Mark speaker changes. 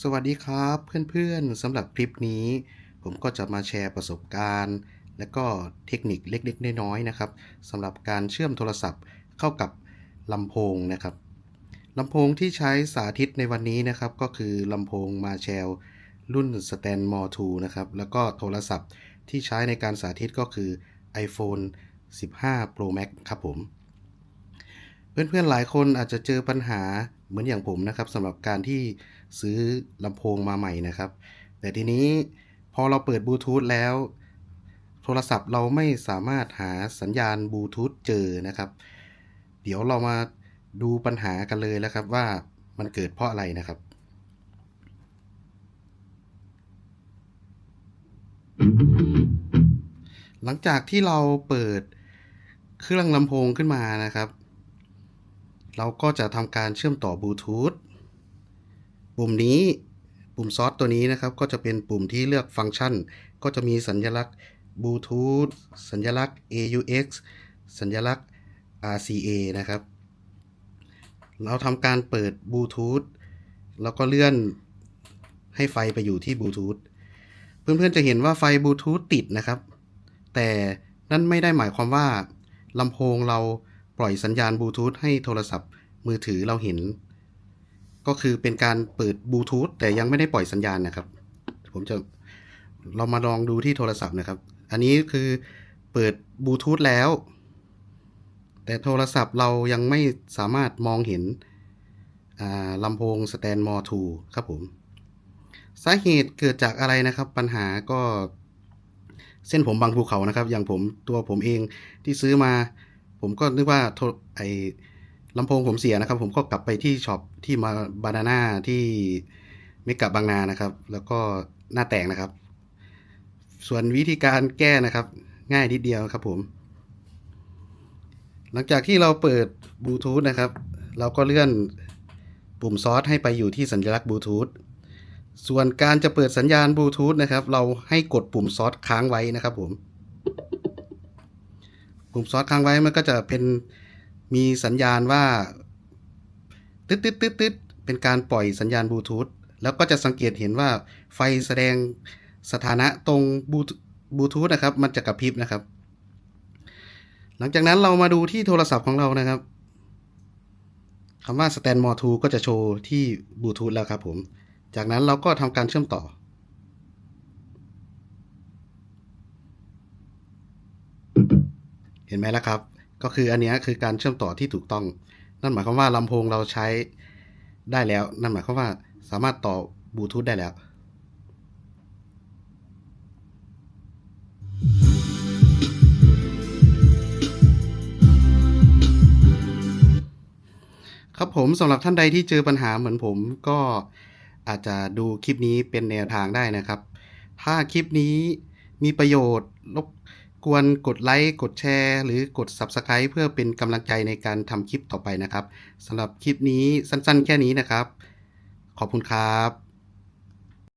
Speaker 1: สวัสดีครับเพื่อนๆสำหรับคลิปนี้ ผมก็จะมาแชร์ประสบการณ์ และก็เทคนิคเล็กๆน้อยๆนะครับสำหรับการเชื่อมโทรศัพท์เข้ากับลำโพงนะครับลำโพงที่ใช้สาธิตในวันนี้นะครับ ก็คือลำโพงมาแชลรุ่น Stand m o 2นะครับแล้วก็โทรศัพท์ที่ใช้ในการสาธิตก็คือ iPhone 15 Pro Max ครับผม เพื่อนๆหลายคนอาจจะเจอปัญหา เหมือนอย่างผมนะครับสำหรับการที่ซื้อลำโพงมาใหม่นะครับ แต่ทีนี้พอเราเปิดบลูทูธแล้ว โทรศัพท์เราไม่สามารถหาสัญญาณบลูทูธเจอนะครับ เดี๋ยวเรามาดูปัญหากันเลยแล้วครับว่ามันเกิดเพราะอะไรนะครับ หลังจากที่เราเปิดเครื่องลำโพงขึ้นมานะครับ เราก็จะทำการเชื่อมต่อบลูทูธปุ่มนี้ปุ่มซอสตัวนี้นะครับก็จะเป็นปุ่มที่เลือกฟังก์ชัน ก็จะมีสัญลักษณ์บลูทูธสัญลักษณ์ AUX สัญลักษณ์ RCA นะครับ เราทำการเปิดบลูทูธแล้วก็เลื่อนให้ไฟไปอยู่ที่บลูทูธเพื่อนๆจะเห็นว่าไฟบลูทูธติดนะครับ แต่นั่นไม่ได้หมายความว่าลำโพงเรา ล่อยสัญญาณบลูทูธให้โทรศัพท์มือถือเราเห็น ก็คือเป็นการเปิดบลูทูธแต่ยังไม่ได้ปล่อยสัญญาณนะครับ ผมจะเรามาลองดูที่โทรศัพท์นะครับ อันนี้คือเปิดบลูทูธแล้ว แต่โทรศัพท์เรายังไม่สามารถมองเห็นลำโพง Stand More 2ครับผม สาเหตุเกิดจากอะไรนะครับ ปัญหาก็เส้นผมบางภูเขานะครับ อย่างผมตัวผมเองที่ซื้อมา ผมก็นึกว่าไอลำโพงผมเสียนะครับ ผมก็กลับไปที่ช็อปที่มาบานาน่าที่เมกะบางนานะครับ แล้วก็หน้าแตกนะครับ ส่วนวิธีการแก้นะครับ ง่ายนิดเดียวครับผม หลังจากที่เราเปิดบลูทูธนะครับ เราก็เลื่อนปุ่มซอสให้ไปอยู่ที่สัญลักษณ์บลูทูธส่วนการจะเปิดสัญญาณบลูทูธนะครับ เราให้กดปุ่มซอสค้างไว้นะครับผม ปุ่มซอสค้างไว้มันก็จะเป็นมีสัญญาณว่าตึ๊ดตึ๊ดตึ๊ดตึ๊ดเป็นการปล่อยสัญญาณบลูทูธแล้วก็จะสังเกตเห็นว่าไฟแสดงสถานะตรงบลูทูธนะครับ มันจะกระพริบนะครับ หลังจากนั้นเรามาดูที่โทรศัพท์ของเรานะครับคำว่า Stand More 2ก็จะโชว์ที่บลูทูธแล้วครับผม จากนั้นเราก็ทำการเชื่อมต่อ ห็นไหมล่ะครับ ก็คืออันนี้คือการเชื่อมต่อที่ถูกต้อง นั่นหมายความว่าลำโพงเราใช้ได้แล้ว นั่นหมายความว่าสามารถต่อบลูทูธได้แล้วครับผมสำหรับท่านใดที่เจอปัญหาเหมือนผมก็อาจจะดูคลิปนี้เป็นแนวทางได้นะครับ ถ้าคลิปนี้มีประโยชน์รบ กวนกดไลค์กดแชร์ หรือกด Subscribe เพื่อเป็นกำลังใจในการทำคลิปต่อไปนะครับสำหรับคลิปนี้สั้นๆ แค่นี้นะครับ ขอบคุณครับ